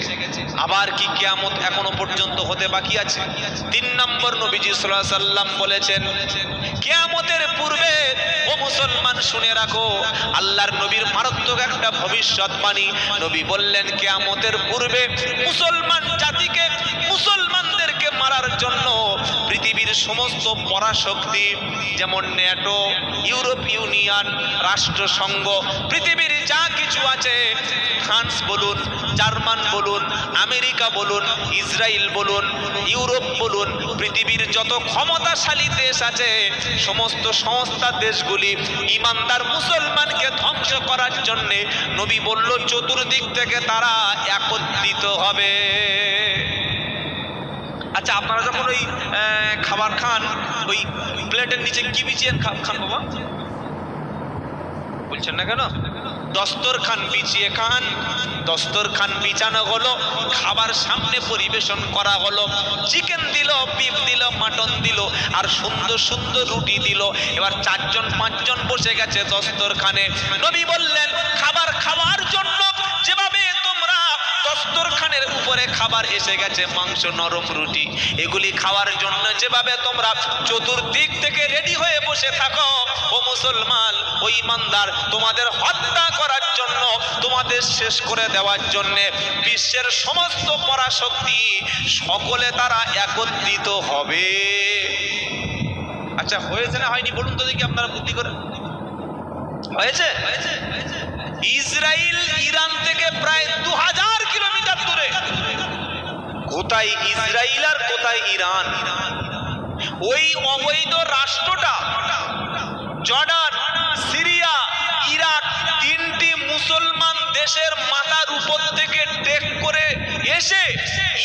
গেছে। আবার কি কেয়ামত এখনও পর্যন্ত হতে বাকি আছে? তিন নম্বর নবীজি সাল্লাল্লাহু সাল্লাম বলেছেন, কেয়ামতের পূর্বে, ও মুসলমান শুনে রাখো, আল্লাহর নবীর মারাত্মক একটা ভবিষ্যৎবাণী। নবী বললেন, কেয়ামতের পূর্বে মুসলমান জাতিকে মুসলমানদেরকে মারার জন্য পৃথিবীর সমস্ত পরাশক্তি, যেমন ন্যাটো, ইউরোপ ইউনিয়ন, রাষ্ট্রসংঘ, পৃথিবীর যা কিছু আছে, ফ্রান্স বলুন, জার্মান বলুন, আমেরিকা বলুন, ইসরায়েল বলুন, ইউরোপ বলুন, পৃথিবীর যত ক্ষমতাশালী দেশ আছে, সমস্ত সংস্থা দেশগুলি ইমানদার মুসলমানকে ধ্বংস করার জন্যে নবী বলল, চতুর্দিক থেকে তারা একত্রিত হবে। আচ্ছা আপনারা যখন ওই খাবার খান, ওই প্লেটের নিচে কি বিছিয়ে খান বাবা? বলছেন না কেন? দস্তর খান বিছিয়ে খান, দস্তর খান বিছানো হলো, খাবার সামনে পরিবেশন করা হলো চিকেন দিল বিফ দিল মাটন দিল, আর সুন্দর সুন্দর রুটি দিল। এবার চারজন, পাঁচজন বসে গেছে দস্তর খানে। নবী বললেন, খাবার খাওয়ার জন্য যেভাবে দস্তরখানের উপরে খাবার এসে গেছে মাংস নরম রুটি। এগুলি খাওয়ার জন্য যেভাবে তোমরা চতুর্দিক থেকে রেডি হয়ে বসে থাকো ও মুসলমান ও ইমানদার তোমাদের হত্যা করার জন্য তোমাদের শেষ করে দেওয়ার জন্য বিশ্বের সমস্ত পরাশক্তি সকলে তারা একত্রিত হবে। আচ্ছা হয়েছে না হয়নি? বলুন তো দেখি আপনারা বুদ্ধি করে। হয়েছে? ইসরায়েল ইরান থেকে প্রায় দু হাজার কোথায় ইসরায়েল আর কোথায় ইরান? ওই অবৈধ রাষ্ট্রটা জর্ডান, সিরিয়া, ইরাক তিনটি মুসলমান দেশের মাথার উপর থেকে টেক করে এসে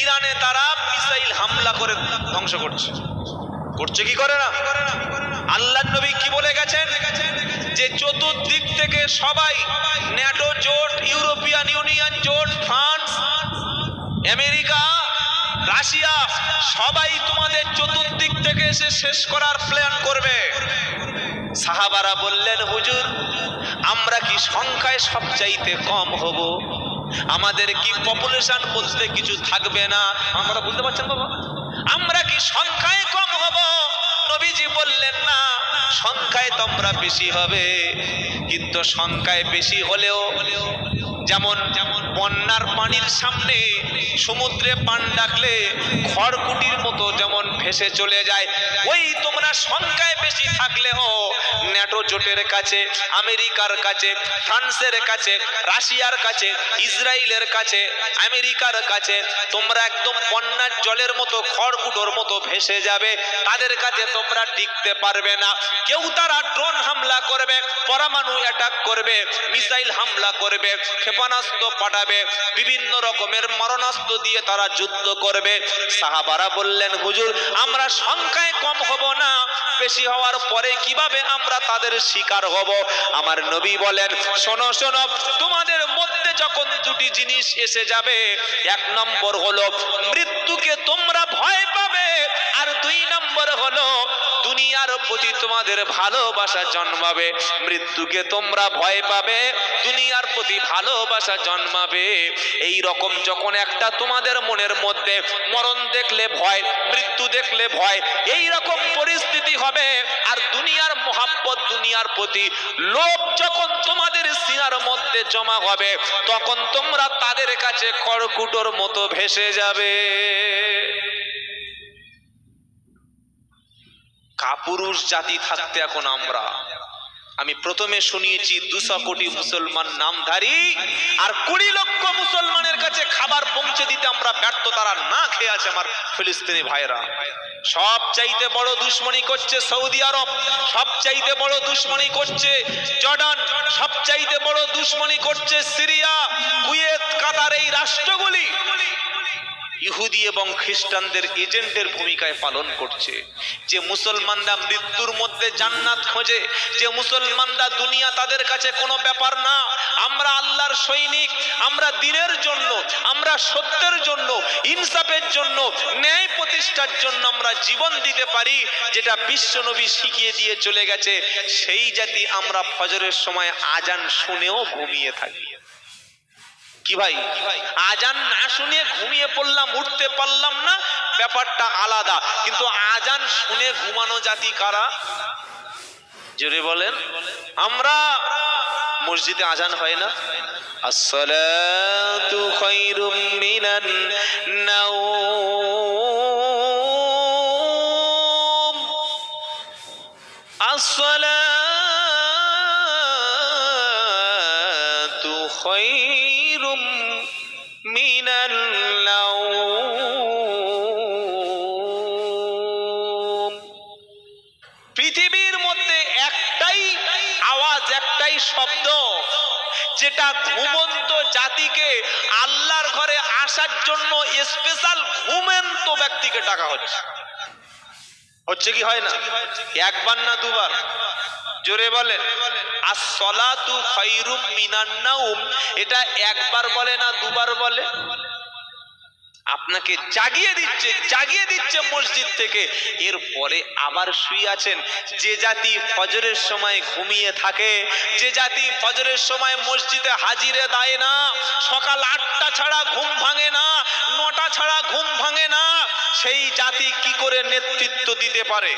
ইরানে তারা মিসাইল হামলা করে ধ্বংস করছে। করছে কি করে না? আল্লাহ নবী কি বলে গেছেন? যে চতুর্দিক থেকে সবাই ন্যাটো জোট, ইউরোপিয়ান ইউনিয়ন জোট, ফ্রান্স, আমেরিকা রাশিয়া, সবাই তোমাদের চতুর্দিক থেকে এসে শেষ করার প্ল্যান করবে। সাহাবারা বললেন, হুজুর, আমরা কি সংখ্যায় সবচাইতে কম হব? আমাদের কি পপুলেশন বলতে কিছু থাকবে না? আমরা বুঝতে পারছেন বাবা? আমরা কি সংখ্যায় কম হব? নবীজি বললেন, না, সংখ্যায় তোমরা বেশি হবে। কিন্তু সংখ্যায় বেশি হলেও যেমন যেমন বন্যার পানির সামনে সমুদ্রে পান ডাকলে খড়কুটির মতো যেমন ভেসে চলে যায়, ওই তোমরা সংখ্যায় বেশি থাকলেও ন্যাটো জোটের কাছে, আমেরিকার কাছে, ফ্রান্সের কাছে, রাশিয়ার কাছে, ইসরায়েলের কাছে, আমেরিকার কাছে। তোমরা একদম বন্যার জলের মতো, খড়কুটোর মতো ভেসে যাবে, তাদের কাছে তোমরা টিকতে পারবে না। কেউ তারা ড্রোন হামলা করবে, পরমাণু অ্যাটাক করবে, মিসাইল হামলা করবে, ক্ষেপণাস্ত্র পাঠাবে, বিভিন্ন রকমের মারণাস্ত্র দিয়ে তারা যুদ্ধ করবে। সাহাবারা বললেন, হুজুর, আমরা সংখ্যায় কম হব না। বেশি হওয়ার পরে কীভাবে আমরা তাদের শিকার হব? আমার নবী বলেন, শোনো শোনো, তোমাদের মধ্যে যখন দুটি জিনিস এসে যাবে, এক নম্বর হলো মৃত্যুকে তোমরা ভয় পাবে, আর দুই নম্বর হলো দুনিয়ার প্রতি তোমাদের ভালোবাসা জন্মাবে। মৃত্যুকে তোমরা ভয় পাবে, দুনিয়ার প্রতি ভালোবাসা জন্মাবে। এই রকম যখন একটা তোমাদের মনের মধ্যে মরণ দেখলে ভয়, মৃত্যু দেখলে ভয়, এই রকম পরিস্থিতি হবে। আর দুনিয়ার মোহাব্বত, দুনিয়ার প্রতি লোভ যখন তোমাদের সিনার মধ্যে জমা হবে, তখন তোমরা তাদের কাছে খড়কুটোর মতো ভেসে যাবে। কাপুরুষ জাতি থাকতে এখন আমরা। আমি প্রথমে শুনিয়েছি দুশো কোটি মুসলমান নামধারী, আর কুড়ি লক্ষ মুসলমানের কাছে খাবার পৌঁছে দিতে আমরা ব্যর্থ, তারা না খেয়ে আছে আমার ফিলিস্তিনি ভাইরা সব চাইতে বড় দুশ্মনী করছে সৌদি আরব, সব চাইতে বড় দুশ্মনী করছে জর্ডান, সব চাইতে বড় দুশ্মনী করছে সিরিয়া, কুয়েত, কাতার, এই রাষ্ট্রগুলি। ইহুদি এবং খ্রিস্টানদের এজেন্টের ভূমিকায় পালন করছে। যে মুসলমানরা মৃত্যুর মধ্যে জান্নাত খোঁজে, যে মুসলমানরা দুনিয়া তাদের কাছে কোনো ব্যাপার না। আমরা আল্লাহর সৈনিক, আমরা দিনের জন্য, আমরা সত্যের জন্য, ইনসাফের জন্য, ন্যায় প্রতিষ্ঠার জন্য আমরা জীবন দিতে পারি, যেটা বিশ্বনবী শিখিয়ে দিয়ে চলে গেছে। সেই জাতি আমরা ফজরের সময় আজান শুনেও ঘুমিয়ে থাকি। কি ভাই? আজান না শুনে ঘুমিয়ে পড়লাম, উঠতে পারলাম না, ব্যাপারটা আলাদা। কিন্তু আজান শুনে ঘুমানো জাতি কারা? জোরে বলেন। আমরা মসজিদে আজান হয় না। আসসালাতু খায়রুম মিনান নাওম। আসসালাতু ঘুমন্ত ব্যক্তিকে ডাকা হচ্ছে। হচ্ছে কি হয় না? একবার না দুবার? জোরে বলেন। আর খায়রুম মিনান মিনান্নাউম এটা একবার বলে না দুবার বলে? আপনাকে জাগিয়ে দিচ্ছে জাগিয়ে দিচ্ছে মসজিদ থেকে। এরপরে আবার শুয়ে আছেন। যে জাতি ফজরের সময় ঘুমিয়ে থাকে, যে জাতি ফজরের সময় মসজিদে হাজিরে দেয় না, সকাল আটটা ছাড়া ঘুম ভাঙে না, নটা ছাড়া ঘুম ভাঙে না, সেই জাতি কি করে নেতৃত্ব দিতে পারে?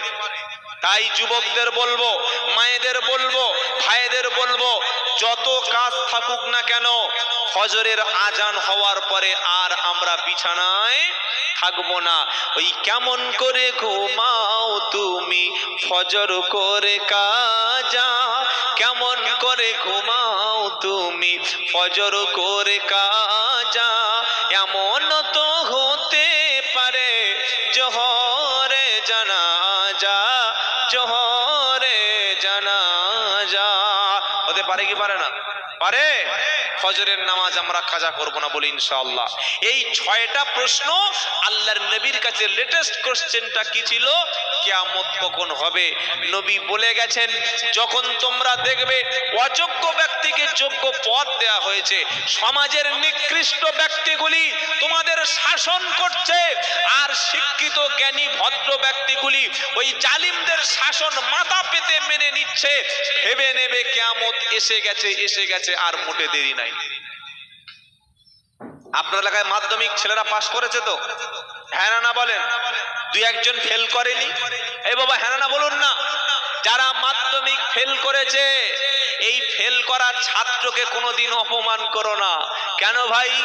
তাই যুবকদের বলব, মায়েদের বলব, ভাইদের বলব, যত কাজ থাকুক না কেন, ফজরের আজান হওয়ার পরে আর আমরা বিছানায় থাকব না। ওই কেমন করে ঘুমাও তুমি, ফজর করে কাজা। কেমন করে ঘুমাও তুমি, ফজর করে কাজা। এমন তো হতে পারে কি পারে না? পারে? ফজরের নামাজ আমরা কাজা করব না বলি ইনশাআল্লাহ। এই ছয়টা প্রশ্ন আল্লাহর নবীর কাছে লেটেস্ট কোশ্চেনটা কি ছিল? কিয়ামত কখন হবে? নবী বলে গেছেন, যখন তোমরা দেখবে অযোগ্য ব্যক্তিকে যোগ্য পদ দেয়া হয়েছে, সমাজের নিকৃষ্ট ব্যক্তিগুলি তোমাদের শাসন করছে, আর শিক্ষিত, জ্ঞানী, ভদ্র ব্যক্তিগুলি ওই জালিমদের শাসন মাথা পেতে মেনে নিচ্ছে। ভেবে নেবে কেয়ামত এসে গেছে এসে গেছে, আর মোটে দেরি নাই। আপনার এলাকায় মাধ্যমিক ছেলেরা পাশ করেছে তো? হ্যাঁ বলেন। দুই একজন ফেল করেনি। এই বাবা হ্যাঁ বলুন না। যারা মাধ্যমিক ফেল করেছে, এই ফেল করার ছাত্রকে কোনোদিন অপমান করো না। কেন ভাই?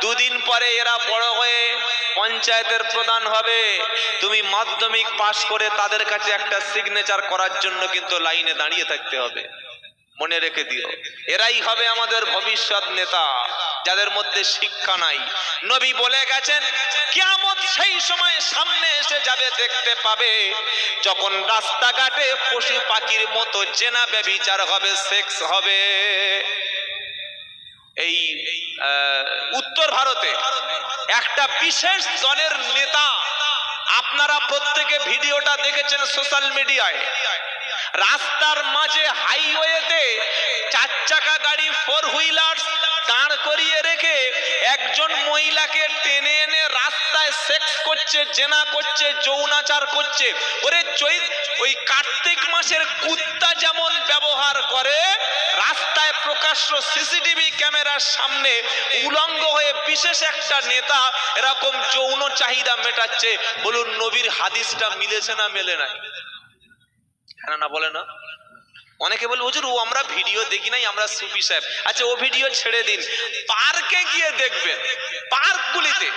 দুদিন পরে এরা বড় হয়ে পঞ্চায়েতের প্রধান হবে। তুমি মাধ্যমিক পাশ করে তাদের কাছে একটা সিগনেচার করার জন্য কিন্তু লাইনে দাঁড়িয়ে থাকতে হবে। মনে রেখে দিও। এরাই হবে আমাদের ভবিষ্যৎ নেতা, যাদের মধ্যে শিক্ষা নাই। নবী বলে গেছেন, কিয়ামত সেই সময় সামনে এসে যাবে, দেখতে পাবে। যখন রাস্তাঘাটে পশু পাখির মতো জেনা ব্যবিচার হবে, সেক্স হবে। এই উত্তর ভারতে একটা বিশেষ দলের নেতা, আপনারা প্রত্যেকে ভিডিওটা দেখেছেন সোশ্যাল মিডিয়ায়। রাস্তার মাঝে হাইওয়েতে চার চাকা গাড়ি ফোর হুইলার দাঁড় করিয়ে রেখে একজন মহিলাকে টেনে এনে রাস্তায় সেক্স করছে, জেনা করছে, যৌনাচার করছে। ওরে চৈ ওই কার্তিক মাসের কুত্তা যেমন ব্যবহার করে, রাস্তায় প্রকাশ্য সিসিটিভি ক্যামেরার সামনে উলঙ্গ হয়ে বিশেষ একটা নেতা এরকম যৌন চাহিদা মেটাচ্ছে। বলুন, নবীর হাদিসটা মিলেছে না মেলে নাই? হ্যাঁ না বলে না। অনেকে বলে, হুজুর, ও আমরা ভিডিও দেখি নাই, আমরা সুফি সাহেব। আচ্ছা ও ভিডিও ছেড়ে দিন। পার্কে গিয়ে দেখবেন, পার্কগুলিতে।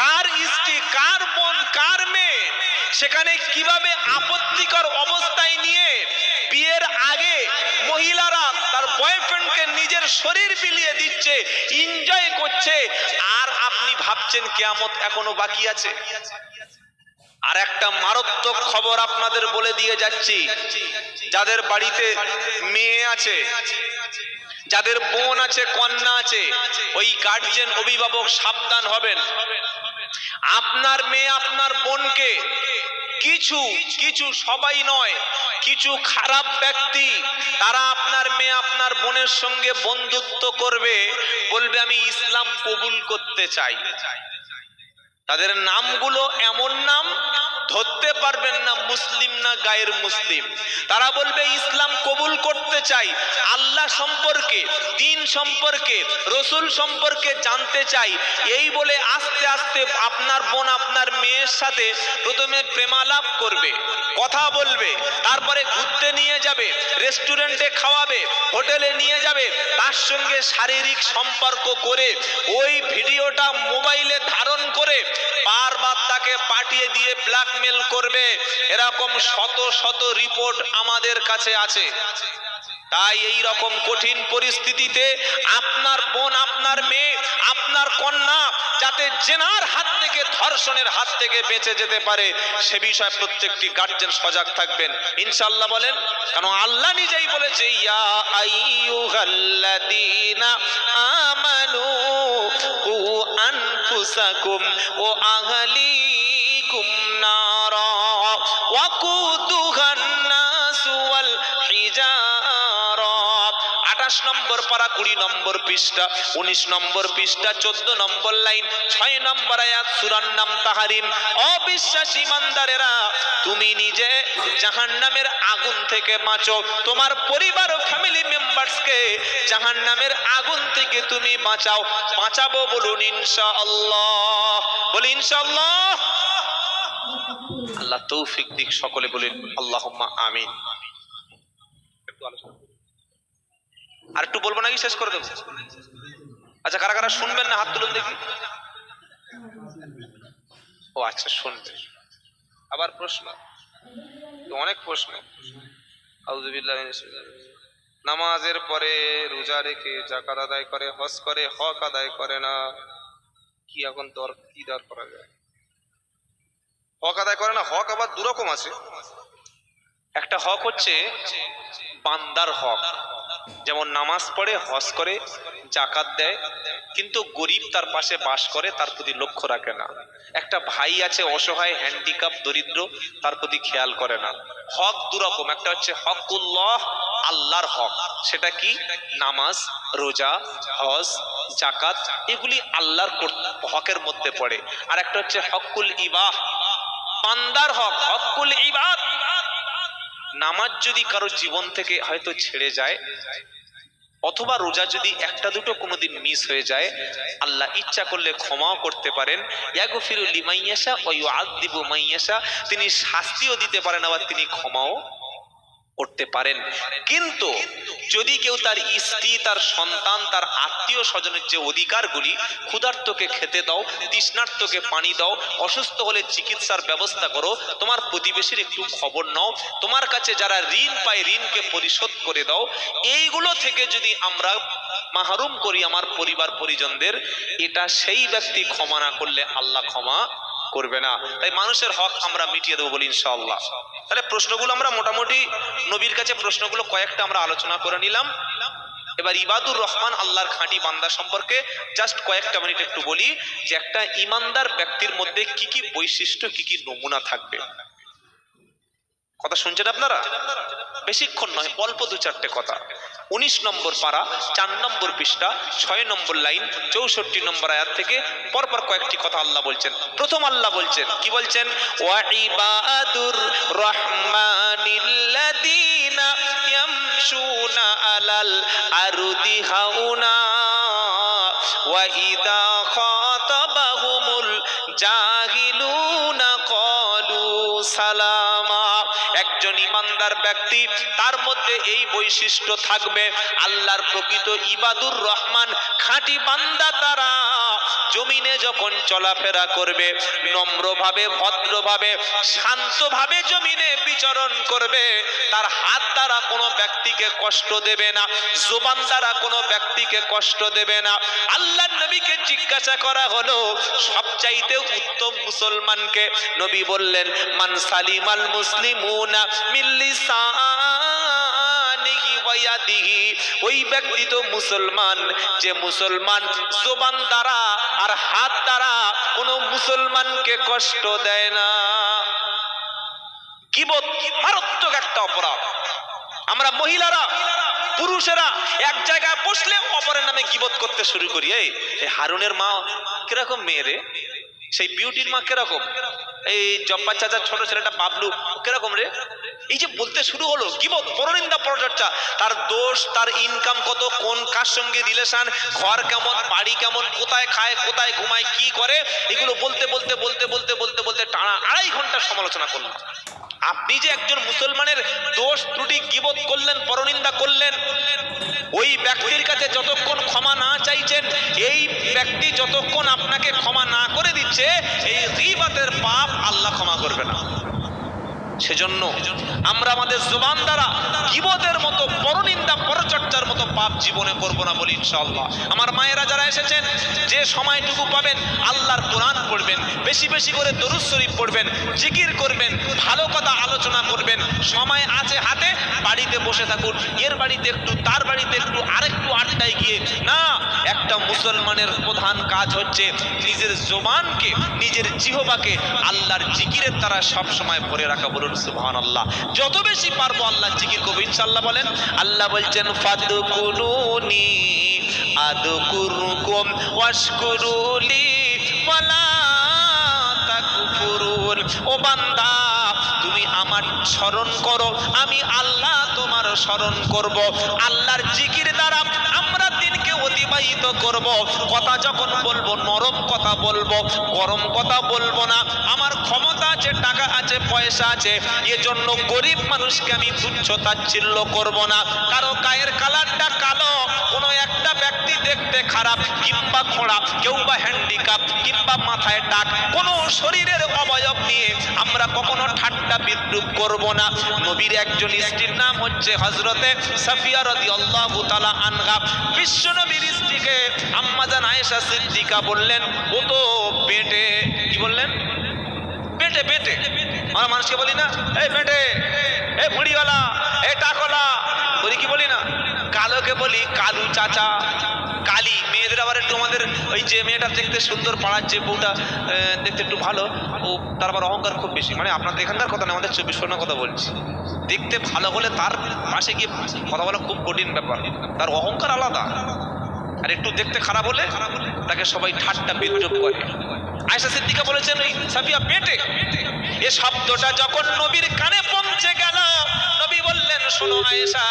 কার স্ত্রী, কার বোন, কার মেয়ে, সেখানে কীভাবে আপত্তিকর অবস্থায় নিয়ে বিয়ের আগে মহিলারা তার বয়ফ্রেন্ডকে নিজের শরীর বিলিয়ে দিচ্ছে এনজয় করছে, আর আপনি ভাবছেন কেয়ামত এখনও বাকি আছে? আর একটা মারাত্মক খবর আপনাদের বলে দিয়ে যাচ্ছি। যাদের বাড়িতে মেয়ে আছে, যাদের বোন আছে, কন্যা আছে, ওই গার্জেন অভিভাবক সাবধান হবেন। আপনার মেয়ে আপনার বোনকে কিছু কিছু সবাই নয়, কিছু খারাপ ব্যক্তি, তারা আপনার মেয়ে আপনার বোনের সঙ্গে বন্ধুত্ব করবে, বলবে, আমি ইসলাম কবুল করতে চাই। তাদের নামগুলো এমন নাম ধরতে পারবেন না মুসলিম না গায়ের মুসলিম। তারা বলবে, ইসলাম কবুল করতে চাই, আল্লাহ সম্পর্কে, দিন সম্পর্কে, রসুল সম্পর্কে জানতে চাই। এই বলে আস্তে আস্তে আপনার বোন, আপনার মেয়ের সাথে প্রথমে প্রেমালাপ করবে, কথা বলবে, তারপরে ঘুরতে নিয়ে যাবে, রেস্টুরেন্টে খাওয়াবে, হোটেলে নিয়ে যাবে, তার সঙ্গে শারীরিক সম্পর্ক করে ওই ভিডিওটা মোবাইলে ধারণ করে তাকে পাঠিয়ে দিয়ে ব্ল্যাকমেল করবে। এরকম শত শত রিপোর্ট আমাদের কাছে আছে। তাই এই রকম কঠিন পরিস্থিতিতে আপনার বোন, আপনার মেয়ে, আপনার কন্যা যাতে জেনার হাত থেকে, ধর্ষণের হাত থেকে বেঁচে যেতে পারে, সে বিষয়ে প্রত্যেকটি গার্জেন সজাগ থাকবেন। ইনশাল্লাহ বলেন কারণ আল্লাহ নিজেই বলেছে, ইয়া আইয়ুহাল্লাযীনা আমানু আনফুসাকুম ও আহলিকুম নম্বর পারা কুড়ি নম্বর পৃষ্ঠা, উনিশ নম্বর পৃষ্ঠা, চোদ্দ নম্বর লাইন, ছয় নম্বর আয়াত, সুরার নাম তাহারিম। অবিশ্বাসী ইমানদারেরা, তুমি নিজে জাহান্নামের আগুন থেকে বাঁচো। তোমার পরিবার ও ফ্যামিলি মেম্বার্সকে জাহান্নামের আগুন থেকে তুমি বাঁচাও। বাঁচাবো বলুন ইনশাআল্লাহ। বলি ইনশাআল্লাহ। আল্লাহ তৌফিক দিক সকলে বলেন, আল্লাহুম্মা আমিন একটু আলোচনা করুন। আর একটু বলব নাকি? শেষ করে দেবো। আচ্ছা কারা কারা শুনবেন না হাত তুলুন দেখি। ও আচ্ছা শুনবে আবার প্রশ্ন? অনেক প্রশ্ন। নামাজের পরে রোজা রেখে জাকাত আদায় করে, হজ করে, হক আদায় করে না। কি এখন দর, কি দর করা যায়? হক আদায় করে না, হক আবার দুরকম আছে। একটা হক হচ্ছে বান্দার হক। যেমন নামাজ পড়ে, হজ করে, জাকাত দেয়, কিন্তু গরিব তার পাশে বাস করে, তার প্রতি লক্ষ্য রাখে না। একটা ভাই আছে অসহায় হ্যান্ডিক্যাপ দরিদ্র, তার প্রতি খেয়াল করে না। হক দুরকম, একটা হচ্ছে হকুল্লাহ, আল্লাহর হক। সেটা কি? নামাজ, রোজা, হজ, জাকাত, এগুলি আল্লাহর হকের মধ্যে পড়ে। আর একটা হচ্ছে হকুল ইবাহ। বান্দার হক, হকুল ইবাদ। নামাজ যদি কারও জীবন থেকে হয়তো ছেড়ে যায়, অথবা রোজা যদি একটা দুটো কোনোদিন মিস হয়ে যায়, আল্লাহ ইচ্ছা করলে ক্ষমাও করতে পারেন। ইয়াগফিরু লিমাইয়াশা ওয়া ইউআযযিবু মাইয়াশা। তিনি শাস্তিও দিতে পারেন, আবার তিনি ক্ষমাও করতে পারেন। কিন্তু যদি কেউ তার স্ত্রী, তার সন্তান, তার আত্মীয় স্বজনের যে অধিকারগুলি, ক্ষুধার্তকে খেতে দাও, তৃষ্ণার্তকে পানি দাও, অসুস্থ হলে চিকিৎসার ব্যবস্থা করো, তোমার প্রতিবেশীর একটু খবর নাও, তোমার কাছে যারা ঋণ পায়, ঋণকে পরিশোধ করে দাও, এইগুলো থেকে যদি আমরা মাহরুম করি আমার পরিবার পরিজনদের এটা সেই ব্যক্তি ক্ষমা না করলে আল্লাহ ক্ষমা করবে না। তাই মানুষের হক আমরা মিটিয়ে দেবো বলি ইনশাআল্লাহ। তাহলে প্রশ্নগুলো আমরা মোটামুটি নবীর কাছে প্রশ্নগুলো কয়েকটা আমরা আলোচনা করে নিলাম। এবার ইবাদুর রহমান আল্লাহর খাঁটি বান্দা সম্পর্কে জাস্ট কয়েকটা মিনিট একটু বলি যে একটা ইমানদার ব্যক্তির মধ্যে কি কি বৈশিষ্ট্য, কি কি নমুনা থাকবে। কথা শুনছেন আপনারা? বেশিক্ষণ নয়, অল্প দু চারটে কথা। উনিশ নম্বর পাড়া, চার নম্বর পৃষ্ঠা, ছয় নম্বর লাইন, চৌষট্টি নম্বর আয়াত থেকে পরপর কয়েকটি কথা আল্লাহ বলছেন। প্রথম আল্লাহ বলছেন, কি বলছেন? ওয়া ইবাদুর রহমানিল্লাযীনা ইয়ামশুনা আলাল আরদি হাউনা ইমানদার ব্যক্তি তার মধ্যে এই বৈশিষ্ট্য থাকবে। আল্লাহর প্রকৃত ইবাদুর রহমান খাঁটি বান্দা তারা। জমিনে যখন চলাফেরা করবে, নম্রভাবে, ভদ্রভাবে, শান্তভাবে জমিনে বিচরণ করবে, তার হাত দ্বারা কোনো ব্যক্তিকে কষ্ট দেবে না, জোবান দ্বারা কোনো ব্যক্তিকে কষ্ট দেবে না। আল্লাহ নবীকে জিজ্ঞাসা করা হলো, সবচাইতে উত্তম মুসলমানকে। নবী বললেন, মান সালিমাল মুসলিমুনা মিল্লিসানিহি ওয়া ইয়াদিহি ওই ব্যক্তি তো মুসলমান, যে মুসলমান জোবান দ্বারা আর হাত দ্বারা কোনো মুসলমানকে কষ্ট দেয় না। গিবত মারাত্মক একটা অপরাধ। আমরা মহিলারা, পুরুষেরা এক জায়গায় বসলে অপরের নামে গিবত করতে শুরু করি? এই হারুনের মা কীরকম মেয়ে রে? সেই বিউটির মা কীরকম? এই জব্বার চাচার ছোট ছেলেটা বাবলু কীরকম রে? এই যে বলতে শুরু হলো বল, পরনিন্দা পরচর্চা, তার দোষ, তার ইনকাম কত, কোন কার সঙ্গে রিলেশন ঘর কেমন, বাড়ি কেমন, কোথায় খায়, কোথায় ঘুমায়, কি করে, এগুলো বলতে বলতে বলতে বলতে বলতে বলতে টানা আড়াই ঘণ্টা সমালোচনা করলাম আপনি যে একজন মুসলমানের দোষ, ত্রুটি, গিবত করলেন, পরনিন্দা করলেন, ওই ব্যক্তির কাছে যতক্ষণ ক্ষমা না চাইছেন, এই ব্যক্তি যতক্ষণ আপনাকে ক্ষমা না করে দিচ্ছে, এই গিবাতের পাপ আল্লাহ ক্ষমা করবে না। সেজন্য আমরা আমাদের জোবান দ্বারা কিবদের মতো পরনিন্দা পরচর্চার মতো পাপ জীবনে করব না বলি ইনশাআল্লাহ। আমার মায়েরা যারা এসেছেন, যে সময়টুকু পাবেন, আল্লাহর কোরআন পড়বেন, বেশি বেশি করে দরুদ শরীফ পড়বেন, জিকির করবেন, ভালো কথা আলোচনা করবেন, সময় আছে হাতে, বাড়িতে বসে থাকুন, এর বাড়িতে একটু, তার বাড়িতে একটু, আরেকটু আড্ডায় গিয়ে। না, একটা মুসলমানের প্রধান কাজ হচ্ছে নিজের জবানকে, নিজের জিহবাকে আল্লাহর জিকিরের দ্বারা সব সময় ভরে রাখা বলুন সুবহান আল্লাহ যত বেশি পারব আল্লাহ জিকির করব ইনশাল্লাহ বলেন, আল্লাহ বলছেন ফাদকুরুনি আদকুরুকুম ওয়াশকুরুলি, ওয়ালা তাকফুরুন। ও বান্দা, তুমি আমার স্মরণ করো, আমি আল্লাহ তোমার স্মরণ করব। আল্লাহর জিকির দ্বারা আমরা অতিবাহিত করব। কথা যখন বলব, নরম কথা বলব, গরম কথা বলব না। আমার ক্ষমতা আছে, টাকা আছে, পয়সা আছে। এজন্য গরিব মানুষকে আমি তুচ্ছ তাচ্ছিল্য করব না। কারও গায়ের কালারটা কালো, কোনো একটা দেখতে খারাপ, কিংবা খোঁড়া কেউ বা হ্যান্ডিক্যাপ কিংবা মাথায় টাক, কোনো শরীরের অবয়ব নিয়ে আমরা কখনো ঠাট্টা বিদ্রুপ করব না। নবীর একজন স্ত্রীর নাম হচ্ছে হজরতে সাফিয়া রাদিয়াল্লাহু তাআলা আনহা। বিশ্ব নবীর স্ত্রীকে আম্মাজান আয়েশা সিদ্দিকা বললেন, ও তো পেটে কি বললেন? পেটে পেটে আমরা মানুষকে বলি না, এই পেটে এ মুড়িওয়ালা এ টাকলা। বলি কি বলি না? কালোকে বলি কালু চাচা। কালি। মেয়েদের আবার একটু আমাদের ওই যে মেয়েটা দেখতে সুন্দর পাড়ার যে বউটা দেখতে একটু ভালো, ও তার আবার অহংকার খুব বেশি। মানে আপনাদের এখানকার কথা না, আমাদের চব্বিশ পরগনার কথা বলছি। দেখতে ভালো হলে তার পাশে গিয়ে কথা বলা খুব কঠিন ব্যাপার। তার অহংকার আলাদা। আর একটু দেখতে খারাপ হলে তাকে সবাই ঠাট্টা বিদ্রুপ করে আয়সা সিদ্দিকা বলেছেন ওই সাফিয়া পেটে। এ শব্দটা যখন নবীর কানে পৌঁছে গেল, নবী বললেন, শোনো আয়েশা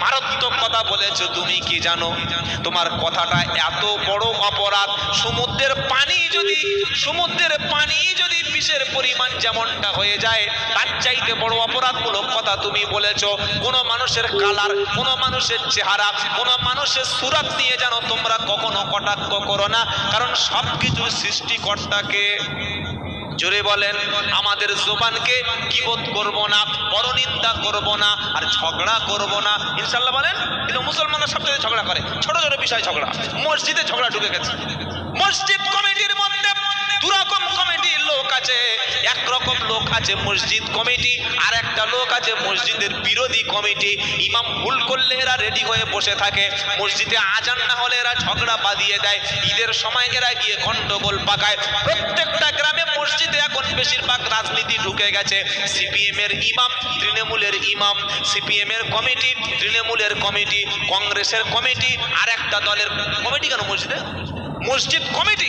মারাত্মক কথা বলেছ, তুমি কি জানো? তোমার কথাটা এত বড় অপরাধ। সমুদ্রের পানি যদি, সমুদ্রের পানি যদি বিষের পরিমাণ যেমনটা হয়ে যায়, তার চাইতে বড় অপরাধমূলক কথা তুমি বলেছ, কোন মানুষের কালার, কোন মানুষের চেহারা, কোন মানুষের সুরাত নিয়ে যেন তোমরা কখনো কটাক্ষ করো না। কারণ সবকিছু সৃষ্টিকর্তাকে জোরে বলেন, আমাদের জোবানকে কিবোধ করব না, পরনিন্দা করব না, আর ঝগড়া করব না। ইনশাল্লাহ বলেন, কিন্তু মুসলমানরা সবচেয়ে ঝগড়া করে। ছোট ছোট বিষয় ঝগড়া। মসজিদে ঝগড়া ঢুকে গেছে। মসজিদ কমিটির মধ্যে দুরকম কমিটির লোক আছে। একরকম লোক আছে মসজিদ কমিটি আর একটা লোক আছে মসজিদের বিরোধী কমিটি। ইমাম ভুল করলে এরা রেডি হয়ে বসে থাকে। মসজিদে আজান না হলে এরা ঝগড়া বাঁধিয়ে দেয়। ঈদের সময় এরা গিয়ে গন্ডগোল পাকায়। প্রত্যেকটা গ্রামে মসজিদে এখন বেশিরভাগ রাজনীতি ঢুকে গেছে। সিপিএম এর ইমাম, তৃণমূলের ইমাম সিপিএম এর কমিটি, তৃণমূলের কমিটি, কংগ্রেসের কমিটি আর একটা দলের কমিটি কেন মসজিদে? মসজিদ কমিটি